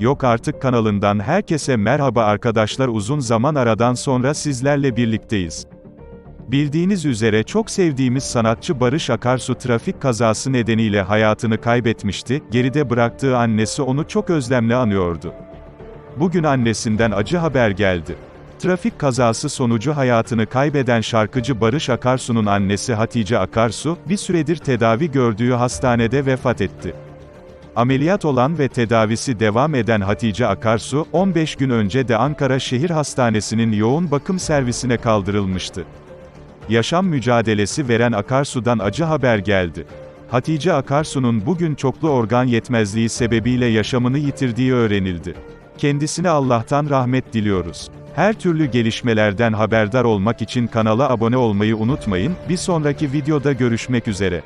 Yok Artık kanalından herkese merhaba arkadaşlar uzun zaman aradan sonra sizlerle birlikteyiz. Bildiğiniz üzere çok sevdiğimiz sanatçı Barış Akarsu trafik kazası nedeniyle hayatını kaybetmişti, geride bıraktığı annesi onu çok özlemle anıyordu. Bugün annesinden acı haber geldi. Trafik kazası sonucu hayatını kaybeden şarkıcı Barış Akarsu'nun annesi Hatice Akarsu, bir süredir tedavi gördüğü hastanede vefat etti. Ameliyat olan ve tedavisi devam eden Hatice Akarsu, 15 gün önce de Ankara Şehir Hastanesi'nin yoğun bakım servisine kaldırılmıştı. Yaşam mücadelesi veren Akarsu'dan acı haber geldi. Hatice Akarsu'nun bugün çoklu organ yetmezliği sebebiyle yaşamını yitirdiği öğrenildi. Kendisine Allah'tan rahmet diliyoruz. Her türlü gelişmelerden haberdar olmak için kanala abone olmayı unutmayın, bir sonraki videoda görüşmek üzere.